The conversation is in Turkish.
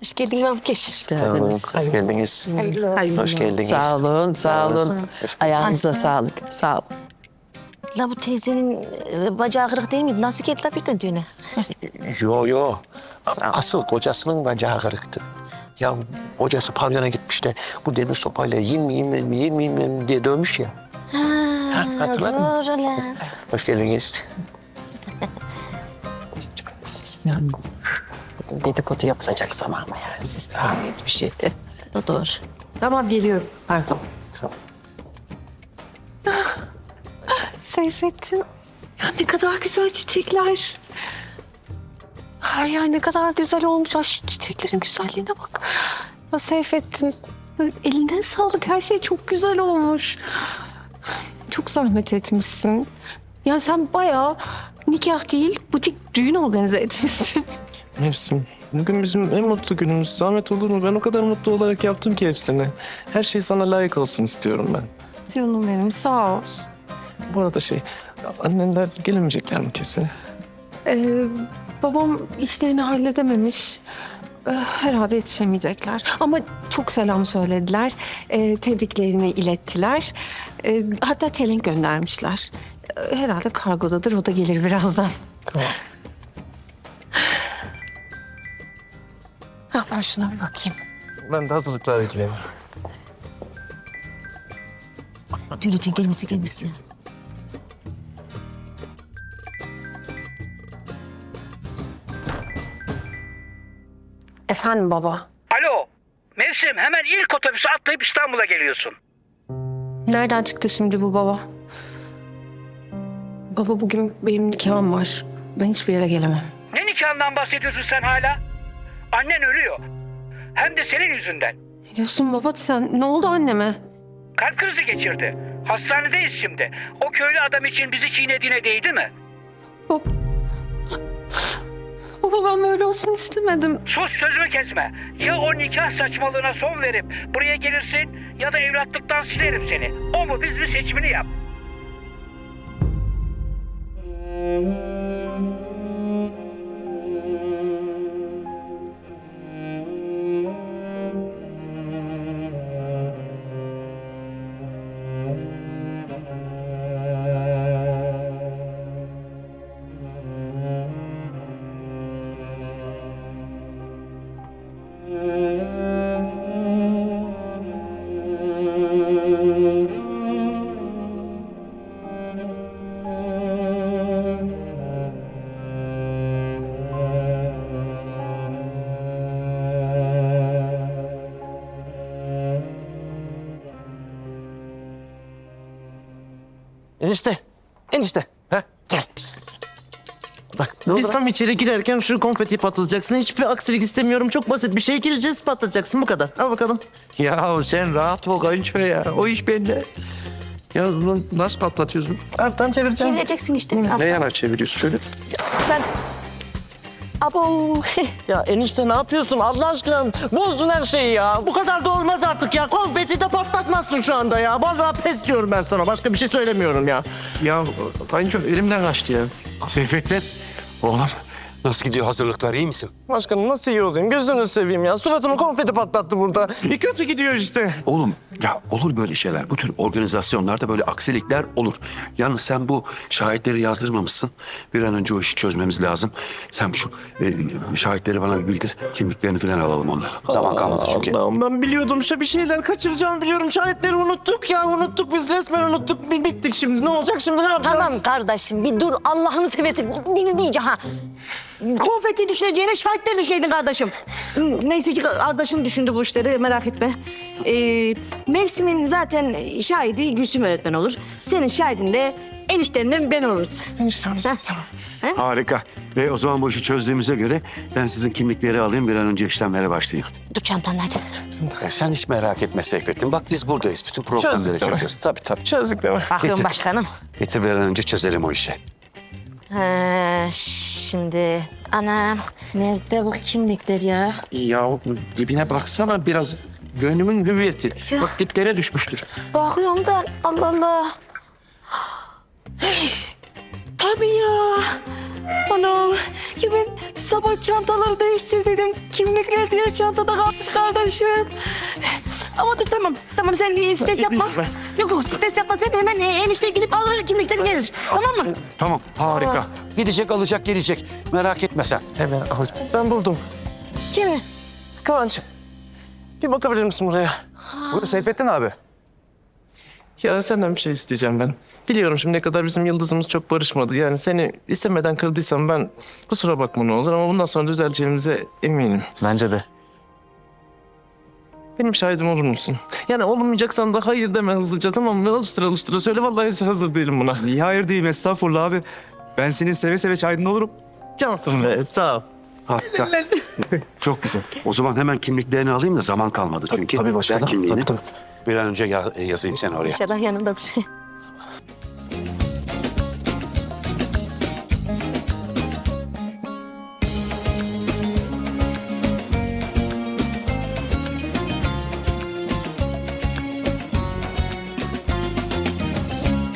Hoş geldin Mahmut geç. Sağ olun, hoş geldiniz. Hayırlı. Hoş geldiniz. Sağ olun, sağ olun. Ayağınıza sağlık. Sağ olun. La bu teyzenin e, bacağı kırık değil miydi? Nasıl geldi la birden düğüne? Yo yo. Asıl kocasının bacağı kırıktı. Ya kocası pavyona gitmiş de bu demir sopayla yiyeyim mi yiyeyim mi yiyeyim mi yiyeyim mi diye dövmüş ya. Ha, hatırladın mı? doğru lan. Hoş geldiniz. Dedikodu yapılacak zaman mı yani? Siz de hayret bir şey. O doğru. Tamam geliyorum. Pardon. Tamam. Seyfettin. Ya ne kadar güzel çiçekler. Her yer ne kadar güzel olmuş. Ay şu çiçeklerin güzelliğine bak. Ya Seyfettin. Eline sağlık. Her şey çok güzel olmuş. Çok zahmet etmişsin. Ya sen bayağı nikah değil, butik düğün organize etmişsin. Mevsim. Bugün bizim en mutlu günümüz. Zahmet olur mu? Ben o kadar mutlu olarak yaptım ki hepsini. Her şey sana layık olsun istiyorum ben. Canım benim sağ ol. Bu arada şey, annenler gelemeyecekler mi kesin? Ee, babam işlerini halledememiş. Ee, herhalde yetişemeyecekler. Ama çok selam söylediler. Ee, tebriklerini ilettiler. Ee, hatta çelenk göndermişler. Herhalde kargodadır. O da gelir birazdan. Tamam. Ha, ben şuna bir bakayım. Ben de hazırlıklarla ilgileneyim. Düğün için gelmesi gelmesin. Efendim baba. Alo. Mevsim hemen ilk otobüse atlayıp İstanbul'a geliyorsun. Nereden çıktı şimdi bu baba? Baba bugün benim nikahım var. Ben hiçbir yere gelemem. Ne nikahından bahsediyorsun sen hala? Annen ölüyor. Hem de senin yüzünden. Ne diyorsun baba sen? Ne oldu anneme? Kalp krizi geçirdi. Hastanedeyiz şimdi. O köylü adam için bizi çiğnediğine değdi mi? Baba. Baba ben böyle olsun istemedim. Sus sözümü kesme. Ya o nikah saçmalığına son verip buraya gelirsin ya da evlatlıktan silerim seni. O mu biz mi seçimini yap. Música Enişte. Enişte. Ha? Gel. Bak ne Biz oldu? tam içeri girerken şu konfeti patlatacaksın. Hiçbir aksilik istemiyorum. Çok basit bir şey gireceğiz patlatacaksın bu kadar. Al bakalım. Ya sen rahat ol kayınço ya. O iş bende. Ya bunu nasıl patlatıyorsun? Alttan çevireceğim. Çevireceksin işte. Al, Ne yana çeviriyorsun şöyle? Sen... Abo. Ya enişte ne yapıyorsun Allah aşkına? Bozdun her şeyi ya. Bu kadar da olmaz artık ya. Konfeti de patlatmazsın şu anda ya. Vallahi pes diyorum ben sana. Başka bir şey söylemiyorum ya. Ya kayınço elimden kaçtı ya. Seyfettin, oğlum nasıl gidiyor hazırlıklar iyi misin? Başkanım nasıl iyi olayım? Gözünü seveyim ya. Suratımı konfeti patlattı burada. Bir kötü gidiyor işte. Oğlum ya olur böyle şeyler. Bu tür organizasyonlarda böyle aksilikler olur. Yalnız sen bu şahitleri yazdırmamışsın. Bir an önce o işi çözmemiz lazım. Sen şu e, şahitleri bana bir bildir. Kimliklerini falan alalım onları. Zaman kalmadı çünkü. Allah'ım ben biliyordum şu bir şeyler kaçıracağım biliyorum. Şahitleri unuttuk ya unuttuk biz resmen unuttuk. Bir bittik şimdi. Ne olacak şimdi ne yapacağız? Tamam kardeşim bir dur Allah'ını seversen. Diyeceğim ha. Konfeti düşüneceğine şahitleri düşüneydin kardeşim. Neyse ki kardeşin düşündü bu işleri merak etme. Ee, mevsimin zaten şahidi Gülsüm öğretmen olur. Senin şahidin de eniştenden ben oluruz. Ha? Harika. Ve o zaman bu işi çözdüğümüze göre ben sizin kimlikleri alayım bir an önce işlemlere başlayayım. Dur çantanı hadi. E, sen hiç merak etme Seyfettin. Bak biz buradayız. Bütün problemleri Çözdük çözeceğiz. Tabii tabii. Çözdük değil mi? Bakıyorum Getir. başkanım. Getir bir an önce çözelim o işi. Ha, şimdi anam nerede bu kimlikler ya? Ya dibine baksana biraz. Gönlümün hüviyeti. Bak diplere düşmüştür. Bakıyorum da Allah Allah. Tabii ya. Ana ya ben sabah çantaları değiştir dedim. Kimlikler diğer çantada kalmış kardeşim. Ama dur tamam. Tamam sen de stres yapma. Yok yok stres yapma. Sen hemen e, enişte gidip alır kimlikleri gelir. Tamam mı? Tamam harika. Gidecek alacak gelecek. Merak etme sen. Hemen alacağım. Ben buldum. Kimi? Kıvanç. Bir bakabilir misin buraya? Buyur Seyfettin abi. Ya senden bir şey isteyeceğim ben. Biliyorum şimdiye kadar bizim yıldızımız çok barışmadı. Yani seni istemeden kırdıysam ben kusura bakma ne olur ama bundan sonra düzeleceğimize eminim. Bence de. Benim şahidim olur musun? Yani olmayacaksan da hayır deme hızlıca tamam mı? Alıştıra alıştıra söyle vallahi hiç hazır değilim buna. Niye hayır diyeyim estağfurullah abi. Ben senin seve seve şahidin olurum. Cansın be sağ ol. Harika. Çok güzel. O zaman hemen kimliklerini alayım da zaman kalmadı çünkü. tabii başkanım, Ben kimliğini tabii, bir an önce ya- yazayım seni oraya. İnşallah yanında bir şey.